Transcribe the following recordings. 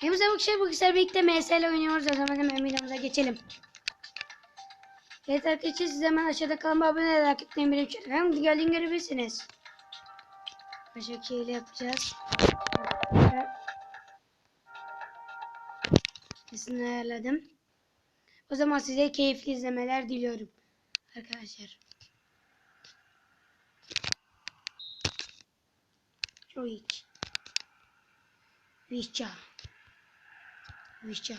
Hepinize bakışlar bakışlar birlikte MSL oynuyoruz. O zaman hemen videomuza geçelim. Evet arkadaşlar siz hemen aşağıda kalan abone olarak tıklayın benim için. Hem geldiğini görebilirsiniz. Başka şeyle yapacağız. Kesin ayarladım. O zaman size keyifli izlemeler diliyorum. Arkadaşlar. Joik. Vişça. Vişça.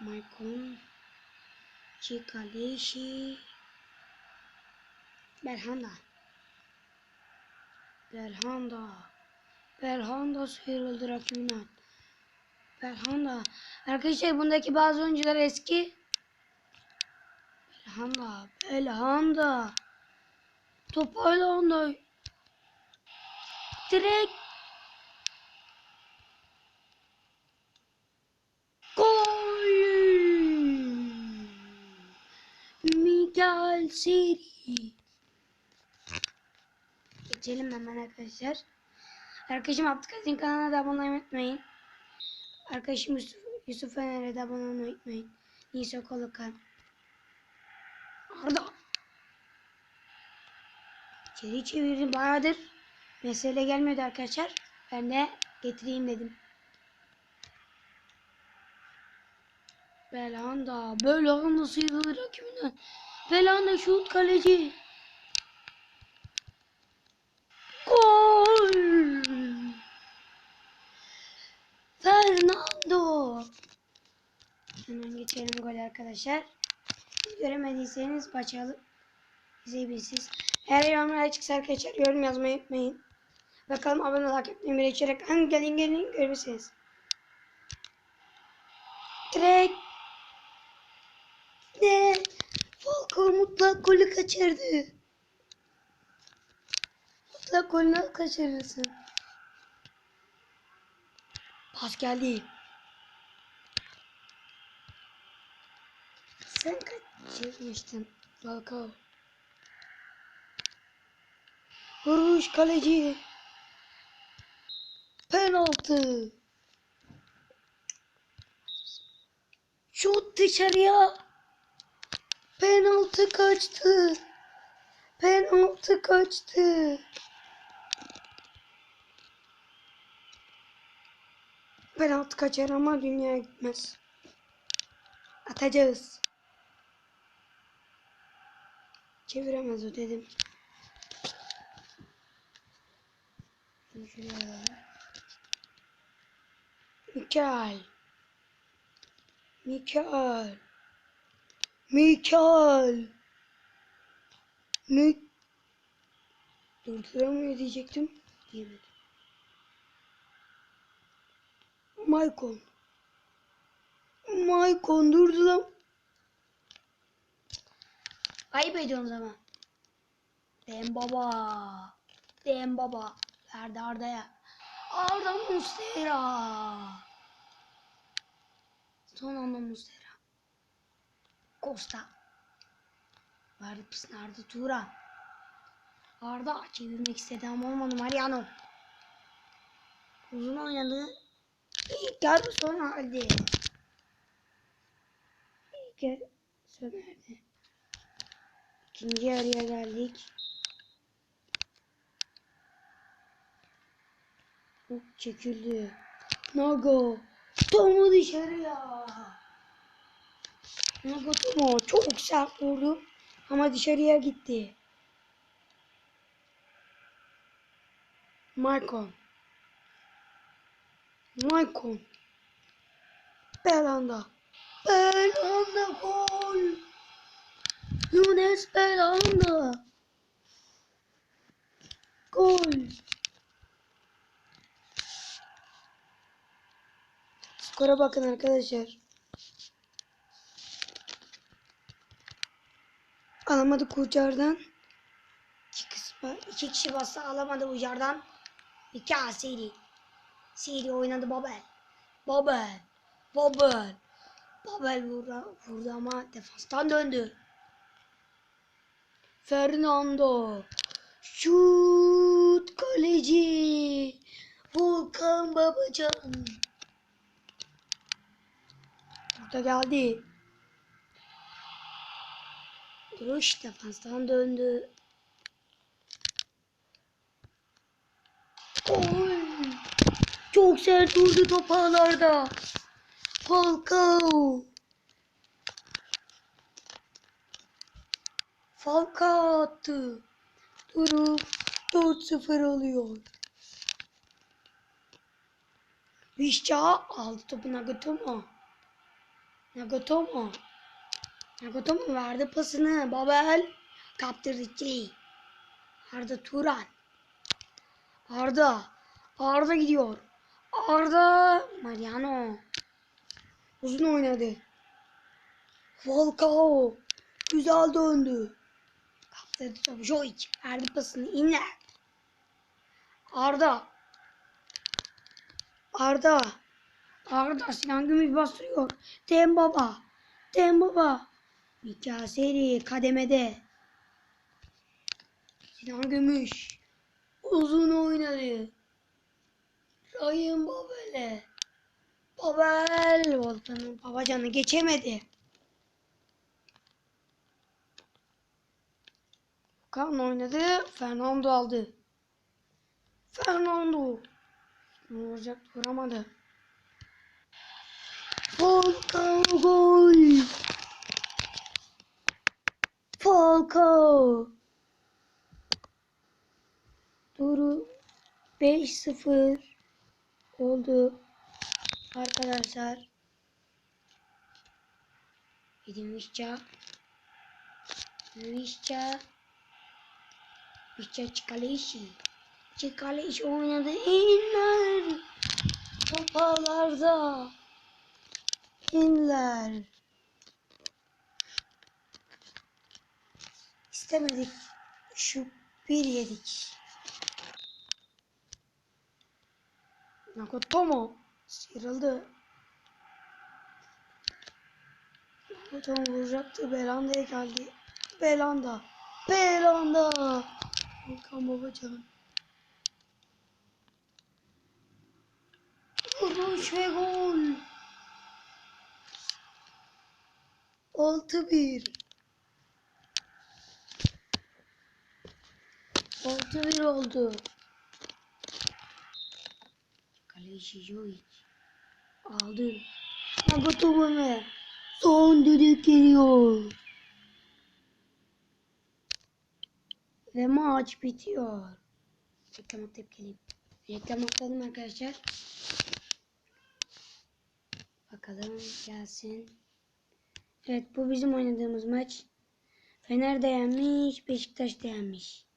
Maykon. Çikaleşi. Belhanda. Belhanda. Belhanda sıyrıldı rakibinden. Belhanda. Arkadaşlar bundaki bazı oyuncular eski. Belhanda. Belhanda. Toparlandı. Direkt Gol! Miguel Seri. Geçelim hemen arkadaşlar. Arkadaşım Abdülkadir'in kanalına da abone olmayı unutmayın. Arkadaşım Yusuf, Yusuf Fener'e de abone olmayı unutmayın. Nisa Kolukan. Arda. İçeri çevirdim bayağıdır. Mesele gelmiyordu arkadaşlar. Ben de getireyim dedim. Belhanda. Belhanda sıyrılır rakibinden. Belhanda şut kaleci. Gol. Fernando. Hemen geçelim gol arkadaşlar. Göremediyseniz başa alıp izleyebilirsiniz. Eğer yorumlar açıksa arkadaşlar yorum yazmayı unutmayın. Bakalım abone yapmayı bir içerek hangi gelin gelin görürsünüz. Direkt ne? Falcao mutlak golü kaçırdı. Mutlak golü nasıl kaçırırsın? Pas geldi. Sen kaçırmıştın Falcao. Vuruş kaleci. Penaltı. Şut dışarıya. Penaltı kaçtı. Penaltı kaçtı. Penaltı kaçar ama dünya gitmez. Atacağız. Çeviremez o dedim. Mikael. Mikael. Mikael. Mik... Durduramıyor diyecektim. Diyemedim. Maykon. Maykon durdu lan. Ayıp ediyorsunuz ama. Dem baba. Dem baba. Verdi Arda'ya. Arda Mustera. Son anda Mustera. Costa. Verdi Arda Turan. Arda çevirmek istedi ama olmadı Mariano. Uzun oynadı. İlk yarı sona erdi. İlk yarı sona erdi. İkinci yarıya geldik. Çekildi. Nago. Tomu dışarıya. Nago Tomo çok sert vurdu. Ama dışarıya gitti. Maicon. Maicon. Belanda. Belanda gol. Yunus Belanda. Gol. Skora bakın arkadaşlar. Alamadık Ucar'dan. İki, kısmı, iki kişi bastı alamadı Ucar'dan. İki A seri. Seri oynadı Babel. Babel. Babel. Babel vurdu, vurdu ama defanstan döndü. Fernando. Şut kaleci. Volkan Babacan. Burada geldi. Duruş defanstan döndü. Oy. Çok sert vurdu top ağlarda. Falcao. Falcao attı. Durum 4-0 oluyor. Vişça aldı topu Nagatomo. Nagatomo. Nagatomo verdi pasını. Babel kaptırdı ikili. Arda Turan. Arda. Arda gidiyor. Arda. Mariano. Uzun oynadı. Falcao. Güzel döndü. Kaptırdı topu. Joic. Verdi pasını. İnler. Arda. Arda. Arda Sinan Gümüş bastırıyor. Dembaba. Dembaba. Mika seri kademede. Sinan Gümüş. Uzun oynadı. Ryan Babel'e. Babel. Volkan'ın babacanı geçemedi. Kan oynadı. Fernando aldı. Fernando. Ne olacak vuramadı. Falcao gol. Falcao. Duru 5-0 oldu arkadaşlar. Edin Vişça. Vişça. Vişça Çikaleşi. Çikaleşi oynadı. İnler. Topalarda. İnler. İstemedik. Şu bir yedik. Nakotomo sıyrıldı. Nakotomo vuracaktı. Belanda'ya geldi. Belanda. Belanda. Volkan Babacan. Vuruş ve gol. 6-1. 6-1 oldu. Kaleci Jovic. Aldı. Nagatomo Son düdük geliyor. Ve maç bitiyor. Reklam atıp geleyim. Reklam atalım arkadaşlar. Bakalım gelsin. Evet bu bizim oynadığımız maç. Fener de yenmiş, Beşiktaş da yenmiş.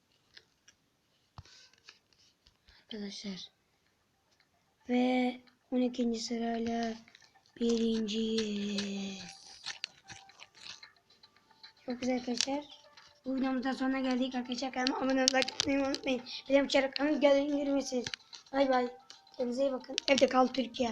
Arkadaşlar. Ve 12. sırayla birinciyiz. Çok güzel arkadaşlar. Bu videomuzdan sonuna geldik arkadaşlar. Kanalıma abone olmayı like atmayı unutmayın. Benim çarıklarımın gelin girmesiniz. Bay bay. Kendinize iyi bakın. Evde kal Türkiye.